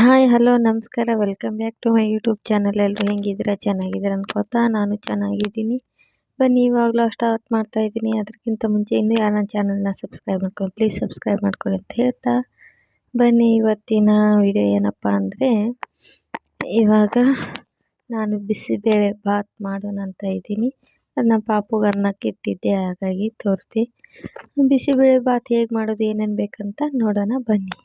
Hi hello ನಮಸ್ಕಾರ. Welcome back to my YouTube channel ಎಲ್ಲರೂ ಹೆಂಗಿದ್ದೀರಾ? ಚೆನ್ನಾಗಿದ್ದೀರಾ ಅನ್ಕೋತಾ ನಾನು ಚೆನ್ನಾಗಿದ್ದೀನಿ. ಬನ್ನಿ, ಇವಾಗಲೂ ಸ್ಟಾರ್ಟ್ ಮಾಡ್ತಾ ಇದ್ದೀನಿ. ಅದಕ್ಕಿಂತ ಮುಂಚೆ ಇನ್ನೂ ಯಾರು ನನ್ನ ಚಾನಲ್ನ ಸಬ್ಸ್ಕ್ರೈಬ್ ಮಾಡ್ಕೊಂಡು ಪ್ಲೀಸ್ ಸಬ್ಸ್ಕ್ರೈಬ್ ಮಾಡ್ಕೊಳ್ಳಿ ಅಂತ ಹೇಳ್ತಾ ಬನ್ನಿ. ಇವತ್ತಿನ ವಿಡಿಯೋ ಏನಪ್ಪ ಅಂದರೆ, ಇವಾಗ ನಾನು ಬಿಸಿಬೇಳೆ ಬಾತ್ ಮಾಡೋಣ ಅಂತ ಇದ್ದೀನಿ. ನನ್ನ ಪಾಪುಗೆ ಅನ್ನಕ್ಕೆ ಇಟ್ಟಿದ್ದೆ ಹಾಗಾಗಿ ತೋರಿಸ್ದೆ. ಬಿಸಿಬೇಳೆ ಬಾತ್ ಹೇಗೆ ಮಾಡೋದು, ಏನೇನು ಬೇಕಂತ ನೋಡೋಣ ಬನ್ನಿ.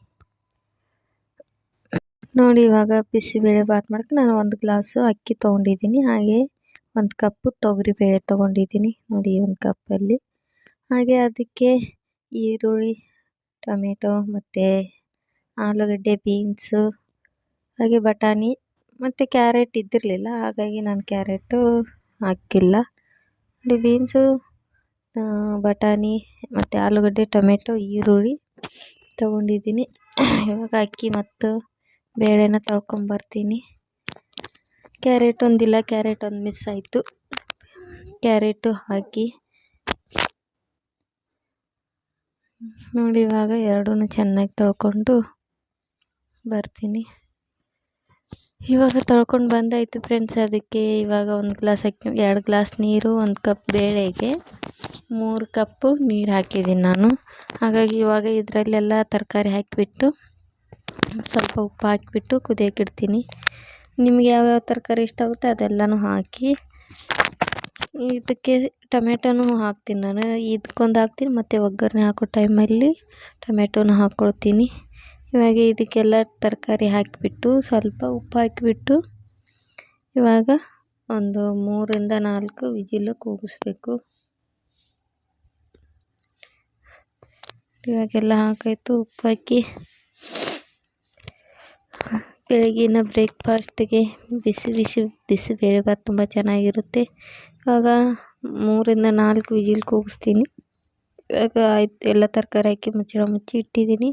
ನೋಡಿ, ಇವಾಗ ಬಿಸಿಬೇಳೆ ಬಾತ್ ಮಾಡಕ್ಕೆ ನಾನು ಒಂದು ಗ್ಲಾಸು ಅಕ್ಕಿ ತೊಗೊಂಡಿದ್ದೀನಿ. ಹಾಗೆ ಒಂದು ಕಪ್ಪು ತೊಗರಿಬೇಳೆ ತೊಗೊಂಡಿದ್ದೀನಿ ನೋಡಿ ಒಂದು ಕಪ್ಪಲ್ಲಿ. ಹಾಗೆ ಅದಕ್ಕೆ ಈರುಳ್ಳಿ, ಟೊಮೆಟೊ ಮತ್ತು ಆಲೂಗಡ್ಡೆ, ಬೀನ್ಸು, ಹಾಗೆ ಬಟಾಣಿ ಮತ್ತು ಕ್ಯಾರೆಟ್ ಇದ್ದಿರಲಿಲ್ಲ. ಹಾಗಾಗಿ ನಾನು ಕ್ಯಾರೆಟು ಹಾಕಿಲ್ಲ. ಬೀನ್ಸು ಬಟಾಣಿ ಮತ್ತು ಆಲೂಗಡ್ಡೆ, ಟೊಮೆಟೊ, ಈರುಳ್ಳಿ ತೊಗೊಂಡಿದ್ದೀನಿ. ಇವಾಗ ಅಕ್ಕಿ ಮತ್ತು ಬೇಳೆನ ತೊಳ್ಕೊಂಬರ್ತೀನಿ ಕ್ಯಾರೆಟ್ ಒಂದಿಲ್ಲ ಕ್ಯಾರೆಟ್ ಒಂದು ಮಿಸ್ ಆಯಿತು. ಕ್ಯಾರೆಟು ಹಾಕಿ. ನೋಡಿ, ಇವಾಗ ಎರಡೂ ಚೆನ್ನಾಗಿ ತೊಳ್ಕೊಂಡು ಬರ್ತೀನಿ. ಇವಾಗ ತೊಳ್ಕೊಂಡು ಬಂದಾಯಿತು ಫ್ರೆಂಡ್ಸ್ ಅದಕ್ಕೆ ಇವಾಗ ಒಂದು ಗ್ಲಾಸ್ ಅಕ್ಕಿ, ಎರಡು ಗ್ಲಾಸ್ ನೀರು, ಒಂದು ಕಪ್ ಬೇಳೆಗೆ, ಮೂರು ಕಪ್ಪು ನೀರು ಹಾಕಿದ್ದೀನಿ ನಾನು. ಹಾಗಾಗಿ ಇವಾಗ ಇದರಲ್ಲೆಲ್ಲ ತರಕಾರಿ ಹಾಕಿಬಿಟ್ಟು ಸ್ವಲ್ಪ ಉಪ್ಪು ಹಾಕಿಬಿಟ್ಟು ಕುದಿಯೋಕೆ ಇಡ್ತೀನಿ ನಿಮ್ಗೆ ಯಾವ್ಯಾವ ತರಕಾರಿ ಇಷ್ಟ ಆಗುತ್ತೆ ಅದೆಲ್ಲನೂ ಹಾಕಿ. ಇದಕ್ಕೆ ಟೊಮೆಟೊನೂ ಹಾಕ್ತೀನಿ ನಾನು. ಇದಕ್ಕೊಂದು ಹಾಕ್ತೀನಿ, ಮತ್ತು ಒಗ್ಗರಣೆ ಹಾಕೋ ಟೈಮಲ್ಲಿ ಟೊಮೆಟೊನೂ ಹಾಕ್ಕೊಳ್ತೀನಿ. ಇವಾಗ ಇದಕ್ಕೆಲ್ಲ ತರಕಾರಿ ಹಾಕಿಬಿಟ್ಟು ಸ್ವಲ್ಪ ಉಪ್ಪು ಹಾಕಿಬಿಟ್ಟು ಇವಾಗ ಒಂದು ಮೂರಿಂದ ನಾಲ್ಕು ವಿಜಿಲು ಕೂಗಿಸ್ಬೇಕು. ಇವಾಗೆಲ್ಲ ಹಾಕಾಯಿತು ಉಪ್ಪು ಹಾಕಿ ಬೆಳಗಿನ ಬ್ರೇಕ್ಫಾಸ್ಟಿಗೆ ಬಿಸಿ ಬಿಸಿ ಬಿಸಿಬೇಳೆಭಾತ್ ತುಂಬ ಚೆನ್ನಾಗಿರುತ್ತೆ. ಇವಾಗ ಮೂರಿಂದ ನಾಲ್ಕು ವಿಜಿಲ್ ಕೂಗಿಸ್ತೀನಿ. ಇವಾಗ ಆಯ್ತು, ಎಲ್ಲ ತರಕಾರಿ ಹಾಕಿ ಮುಚ್ಚಳ ಮುಚ್ಚಿ ಇಟ್ಟಿದ್ದೀನಿ.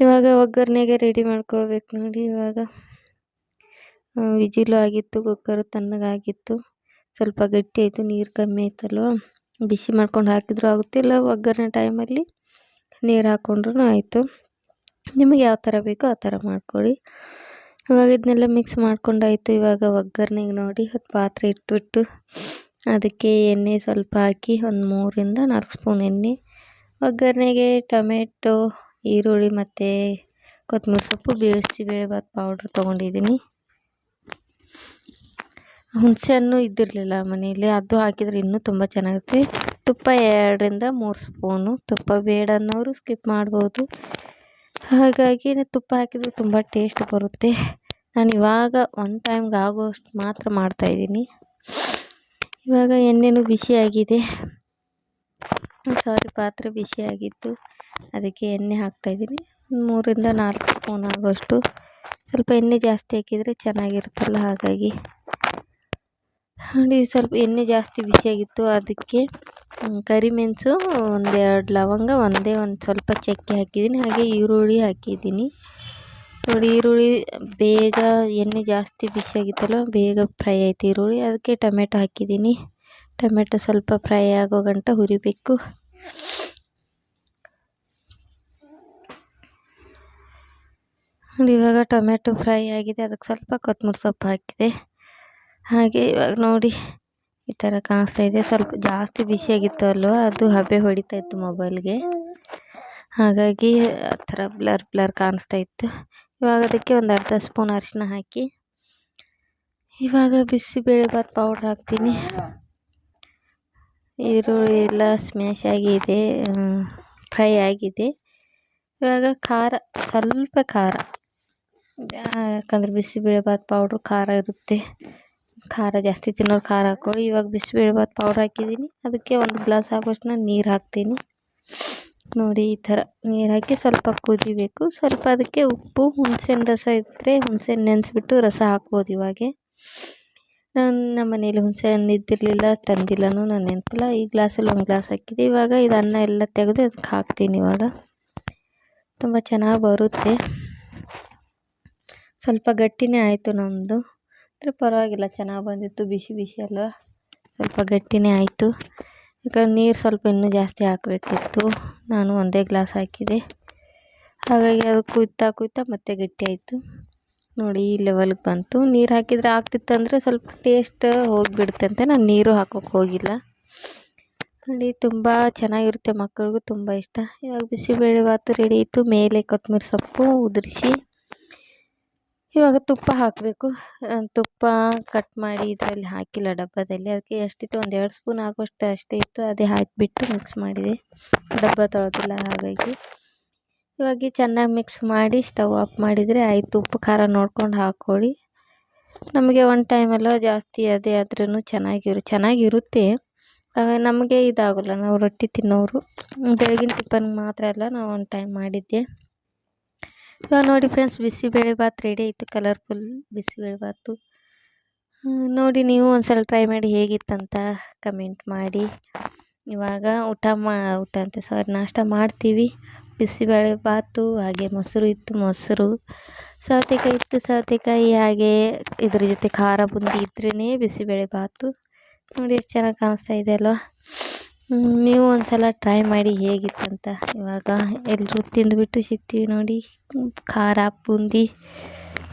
ಇವಾಗ ಒಗ್ಗರಣೆಗೆ ರೆಡಿ ಮಾಡ್ಕೊಳ್ಬೇಕು ನೋಡಿ ಇವಾಗ. ವಿಜಿಲು ಆಗಿತ್ತು, ಕುಕ್ಕರು ತಣ್ಣಗಾಗಿತ್ತು. ಸ್ವಲ್ಪ ಗಟ್ಟಿ ಆಯಿತು, ನೀರು ಕಮ್ಮಿ ಆಯ್ತಲ್ವ? ಬಿಸಿ ಮಾಡ್ಕೊಂಡು ಹಾಕಿದ್ರೂ ಆಗುತ್ತೆ. ಇಲ್ಲ, ಒಗ್ಗರಣೆ ಟೈಮಲ್ಲಿ ನೀರು ಹಾಕ್ಕೊಂಡ್ರೂ ಆಯಿತು. ನಿಮಗೆ ಯಾವ ಥರ ಬೇಕೋ ಆ ಥರ ಮಾಡ್ಕೊಳ್ಳಿ. ಇವಾಗ ಇದನ್ನೆಲ್ಲ ಮಿಕ್ಸ್ ಮಾಡ್ಕೊಂಡಾಯಿತು. ಇವಾಗ ಒಗ್ಗರಣೆಗೆ ನೋಡಿ ಅದು ಪಾತ್ರೆ ಇಟ್ಬಿಟ್ಟು ಅದಕ್ಕೆ ಎಣ್ಣೆ ಸ್ವಲ್ಪ ಹಾಕಿ ಒಂದು ಮೂರಿಂದ ನಾಲ್ಕು ಸ್ಪೂನ್ ಎಣ್ಣೆ, ಒಗ್ಗರಣೆಗೆ ಟೊಮೆಟೊ, ಈರುಳ್ಳಿ ಮತ್ತು ಕೊತ್ತಂಬರಿ ಸೊಪ್ಪು ಬಿಸಿಬೇಳೆಭಾತ್ ಪೌಡ್ರ್ ತೊಗೊಂಡಿದ್ದೀನಿ. ಹುಣಸೆ ಹಣ್ಣು ಇದ್ದಿರಲಿಲ್ಲ ಮನೆಯಲ್ಲಿ, ಅದು ಹಾಕಿದರೆ ಇನ್ನೂ ತುಂಬ ಚೆನ್ನಾಗಿರುತ್ತೆ. ತುಪ್ಪ ಎರಡರಿಂದ ಮೂರು ಸ್ಪೂನು. ತುಪ್ಪ ಬೇಡ ಅನ್ನೋರು ಸ್ಕಿಪ್ ಮಾಡ್ಬೋದು. ಹಾಗಾಗಿ ತುಪ್ಪ ಹಾಕಿದರೆ ತುಂಬ ಟೇಸ್ಟ್ ಬರುತ್ತೆ. ನಾನು ಇವಾಗ ಒನ್ ಟೈಮ್ಗೆ ಆಗೋಷ್ಟು ಮಾತ್ರ ಮಾಡ್ತಾಯಿದ್ದೀನಿ ಇವಾಗ ಎಣ್ಣೆನೂ ಬಿಸಿಯಾಗಿದೆ ಸಾರಿ, ಪಾತ್ರೆ ಬಿಸಿಯಾಗಿತ್ತು ಅದಕ್ಕೆ ಎಣ್ಣೆ ಹಾಕ್ತಾಯಿದ್ದೀನಿ ಮೂರಿಂದ ನಾಲ್ಕು ಸ್ಪೂನ್ ಆಗೋಷ್ಟು. ಸ್ವಲ್ಪ ಎಣ್ಣೆ ಜಾಸ್ತಿ ಹಾಕಿದರೆ ಚೆನ್ನಾಗಿರುತ್ತಲ್ಲ ಹಾಗಾಗಿ. ನೋಡಿ, ಸ್ವಲ್ಪ ಎಣ್ಣೆ ಜಾಸ್ತಿ ಬಿಸಿಯಾಗಿತ್ತು ಅದಕ್ಕೆ ಕರಿಮೆಣಸು ಒಂದೆರಡು ಲವಂಗ, ಒಂದೇ ಒಂದು ಸ್ವಲ್ಪ ಚಕ್ಕೆ ಹಾಕಿದ್ದೀನಿ, ಹಾಗೆ ಈರುಳ್ಳಿ ಹಾಕಿದ್ದೀನಿ. ನೋಡಿ, ಈರುಳ್ಳಿ ಬೇಗ ಎಣ್ಣೆ ಜಾಸ್ತಿ ಬಿಸಿಯಾಗಿತ್ತಲ್ಲ ಬೇಗ ಫ್ರೈ ಆಯ್ತು ಈರುಳ್ಳಿ. ಅದಕ್ಕೆ ಟೊಮೆಟೊ ಹಾಕಿದ್ದೀನಿ. ಟೊಮೆಟೊ ಸ್ವಲ್ಪ ಫ್ರೈ ಆಗೋ ಗಂಟ ಹುರಿಬೇಕು. ಇವಾಗ ಟೊಮೆಟೊ ಫ್ರೈ ಆಗಿದೆ, ಅದಕ್ಕೆ ಸ್ವಲ್ಪ ಕೊತ್ತಂಬರಿ ಸೊಪ್ಪು ಹಾಕಿದೆ. ಹಾಗೆ ಇವಾಗ ನೋಡಿ ಈ ಥರ ಕಾಣಿಸ್ತಾ ಇದೆ. ಸ್ವಲ್ಪ ಜಾಸ್ತಿ ಬಿಸಿಯಾಗಿತ್ತು ಅಲ್ವ? ಅದು ಹಬೆ ಹೊಡಿತಾ ಇತ್ತು ಮೊಬೈಲ್ಗೆ ಹಾಗಾಗಿ ಆ ಥರ ಬ್ಲರ್ ಬ್ಲರ್ ಕಾಣಿಸ್ತಾ ಇತ್ತು. ಇವಾಗ ಅದಕ್ಕೆ ಒಂದು ಅರ್ಧ ಸ್ಪೂನ್ ಅರಿಶಿನ ಹಾಕಿ. ಇವಾಗ ಬಿಸಿಬೇಳೆಭಾತ್ ಪೌಡ್ರ್ ಹಾಕ್ತೀನಿ. ಈರುಳ್ಳಿ ಎಲ್ಲ ಸ್ಮ್ಯಾಶ್ ಆಗಿದೆ ಫ್ರೈ ಆಗಿದೆ. ಇವಾಗ ಖಾರ, ಸ್ವಲ್ಪ ಖಾರ. ಯಾಕಂದರೆ ಬಿಸಿಬೇಳೆಭಾತ್ ಪೌಡ್ರು ಖಾರ ಇರುತ್ತೆ. ಖಾರ, ಜಾಸ್ತಿ ತಿನ್ನೋರು ಖಾರ ಹಾಕ್ಕೊಳ್ಳಿ. ಇವಾಗ ಬಿಸಿಬೇಳೆಬಾತ್ ಪೌಡ್ರ್ ಹಾಕಿದ್ದೀನಿ. ಅದಕ್ಕೆ ಒಂದು ಗ್ಲಾಸ್ ಆಗೋಷ್ಟು ನೀರು ಹಾಕ್ತೀನಿ. ನೋಡಿ, ಈ ಥರ ನೀರು ಹಾಕಿ ಸ್ವಲ್ಪ ಕುದಿಬೇಕು. ಸ್ವಲ್ಪ ಅದಕ್ಕೆ ಉಪ್ಪು ಹುಣ್ಸೆಹಣ್ಣು ರಸ ಇದ್ದರೆ ಹುಣ್ಸೆಹಣ್ಣು ನೆನೆಸ್ಬಿಟ್ಟು ರಸ ಹಾಕ್ಬೋದು ಇವಾಗೆ. ನಾನು ನಮ್ಮ ಮನೇಲಿ ಹುಣಸೆಹಣ್ಣು ಇದ್ದಿರಲಿಲ್ಲ, ತಂದಿಲ್ಲನೂ ನಾನು ನೆನಪಿಲ್ಲ. ಈ ಗ್ಲಾಸಲ್ಲಿ ಒಂದು ಗ್ಲಾಸ್ ಹಾಕಿದೆ. ಇವಾಗ ಇದು ಅನ್ನ ಎಲ್ಲ ತೆಗೆದು ಅದಕ್ಕೆ ಹಾಕ್ತೀನಿ ಇವಾಗ. ತುಂಬ ಚೆನ್ನಾಗಿ ಬರುತ್ತೆ. ಸ್ವಲ್ಪ ಗಟ್ಟಿನೇ ಆಯಿತು ನಮ್ಮದು ಆದರೆ ಪರವಾಗಿಲ್ಲ, ಚೆನ್ನಾಗಿ ಬಂದಿತ್ತು, ಬಿಸಿ ಬಿಸಿ ಅಲ್ವ ಸ್ವಲ್ಪ ಗಟ್ಟಿನೇ ಆಯಿತು. ಯಾಕಂದ್ರೆ ನೀರು ಸ್ವಲ್ಪ ಇನ್ನೂ ಜಾಸ್ತಿ ಹಾಕಬೇಕಿತ್ತು. ನಾನು ಒಂದೇ ಗ್ಲಾಸ್ ಹಾಕಿದೆ. ಹಾಗಾಗಿ ಅದು ಕುಯ್ತಾ ಕುಯ್ತಾ ಮತ್ತೆ ಗಟ್ಟಿ ಆಯಿತು. ನೋಡಿ, ಈ ಲೆವೆಲ್ಗೆ ಬಂತು. ನೀರು ಹಾಕಿದರೆ ಆಗ್ತಿತ್ತು ಅಂದರೆ ಸ್ವಲ್ಪ ಟೇಸ್ಟ್ ಹೋಗಿಬಿಡುತ್ತೆ ಅಂತ ನಾನು ನೀರು ಹಾಕೋಕೆ ಹೋಗಿಲ್ಲ. ನೋಡಿ, ತುಂಬ ಚೆನ್ನಾಗಿರುತ್ತೆ ಮಕ್ಕಳಿಗೂ ತುಂಬ ಇಷ್ಟ. ಇವಾಗ ಬಿಸಿಬೇಳೆಭಾತು ರೆಡಿ ಆಯಿತು. ಮೇಲೆ ಕೊತ್ತಂಬ್ರಿ ಸೊಪ್ಪು ಉದುರಿಸಿ. ಇವಾಗ ತುಪ್ಪ ಹಾಕಬೇಕು. ತುಪ್ಪ ಕಟ್ ಮಾಡಿ ಇದರಲ್ಲಿ ಹಾಕಿಲ್ಲ ಡಬ್ಬದಲ್ಲಿ. ಅದಕ್ಕೆ ಎಷ್ಟಿತ್ತು ಒಂದು ಎರಡು ಸ್ಪೂನ್ ಆಗೋಷ್ಟು ಅಷ್ಟೇ ಇತ್ತು. ಅದೇ ಹಾಕಿಬಿಟ್ಟು ಮಿಕ್ಸ್ ಮಾಡಿದೆ. ಡಬ್ಬ ತೊಳೆದಿಲ್ಲ ಹಾಗಾಗಿ. ಇವಾಗ ಚೆನ್ನಾಗಿ ಮಿಕ್ಸ್ ಮಾಡಿ ಸ್ಟವ್ ಆಫ್ ಮಾಡಿದರೆ ಆಯಿತು. ಉಪ್ಪು, ಖಾರ ನೋಡ್ಕೊಂಡು ಹಾಕ್ಕೊಳ್ಳಿ. ನಮಗೆ ಒಂದು ಟೈಮೆಲ್ಲ ಜಾಸ್ತಿ ಅದೇ ಆದ್ರೂ ಚೆನ್ನಾಗಿರು, ಚೆನ್ನಾಗಿರುತ್ತೆ. ನಮಗೆ ಇದಾಗಲ್ಲ. ನಾವು ರೊಟ್ಟಿ ತಿನ್ನೋರು. ಬೆಳಗಿನ ಟಿಫನ್ಗೆ ಮಾತ್ರ ಅಲ್ಲ, ನಾವು ಒಂದು ಟೈಮ್ ಮಾಡಿದ್ದೆ. ಇವಾಗ ನೋಡಿ ಫ್ರೆಂಡ್ಸ್ ಬಿಸಿಬೇಳೆಭಾತ್ ರೆಡಿ ಆಯಿತು ಕಲರ್ಫುಲ್ ಬಿಸಿಬೇಳೆಭಾತು ನೋಡಿ ನೀವು ಒಂದ್ಸಲ ಟ್ರೈ ಮಾಡಿ ಹೇಗಿತ್ತಂತ ಕಮೆಂಟ್ ಮಾಡಿ. ಇವಾಗ ಊಟ ಮಾ, ಊಟ ಅಂತ ಸಾರಿ ನಾಷ್ಟ ಮಾಡ್ತೀವಿ. ಬಿಸಿಬೇಳೆಭಾತು ಹಾಗೆ ಮೊಸರು ಇತ್ತು, ಮೊಸರು. ಸೌತೆಕಾಯಿ ಇತ್ತು, ಸೌತೆಕಾಯಿ, ಹಾಗೆ ಇದ್ರ ಜೊತೆ ಖಾರ ಬುಂದಿ ಇದ್ರೇ ಬಿಸಿಬೇಳೆಭಾತು ನೋಡಿ ಎಷ್ಟು ಚೆನ್ನಾಗಿ ಕಾಣಿಸ್ತಾ ಇದೆ ಅಲ್ವಾ? ನೀವು ಒಂದ್ಸಲ ಟ್ರೈ ಮಾಡಿ ಹೇಗಿತ್ತಂತ. ಇವಾಗ ಎಲ್ಲರೂ ತಿಂದುಬಿಟ್ಟು ಸಿಗ್ತೀವಿ ನೋಡಿ. ಖಾರ, ಬೂಂದಿ,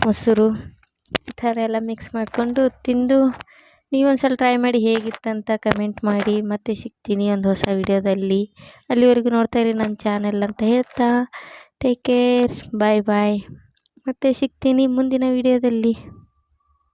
ಮೊಸರು, ಈ ಥರ ಎಲ್ಲ ಮಿಕ್ಸ್ ಮಾಡಿಕೊಂಡು ತಿಂದು ನೀವೊಂದ್ಸಲ ಟ್ರೈ ಮಾಡಿ ಹೇಗಿತ್ತಂತ ಕಮೆಂಟ್ ಮಾಡಿ. ಮತ್ತೆ ಸಿಗ್ತೀನಿ ಒಂದು ಹೊಸ ವಿಡಿಯೋದಲ್ಲಿ ಅಲ್ಲಿವರೆಗೂ ನೋಡ್ತಾ ಇರಿ ನನ್ನ ಚಾನೆಲ್ ಅಂತ ಹೇಳ್ತಾ. ಟೇಕ್ ಕೇರ್ ಬಾಯ್ ಬಾಯ್ ಮತ್ತೆ ಸಿಗ್ತೀನಿ ಮುಂದಿನ ವಿಡಿಯೋದಲ್ಲಿ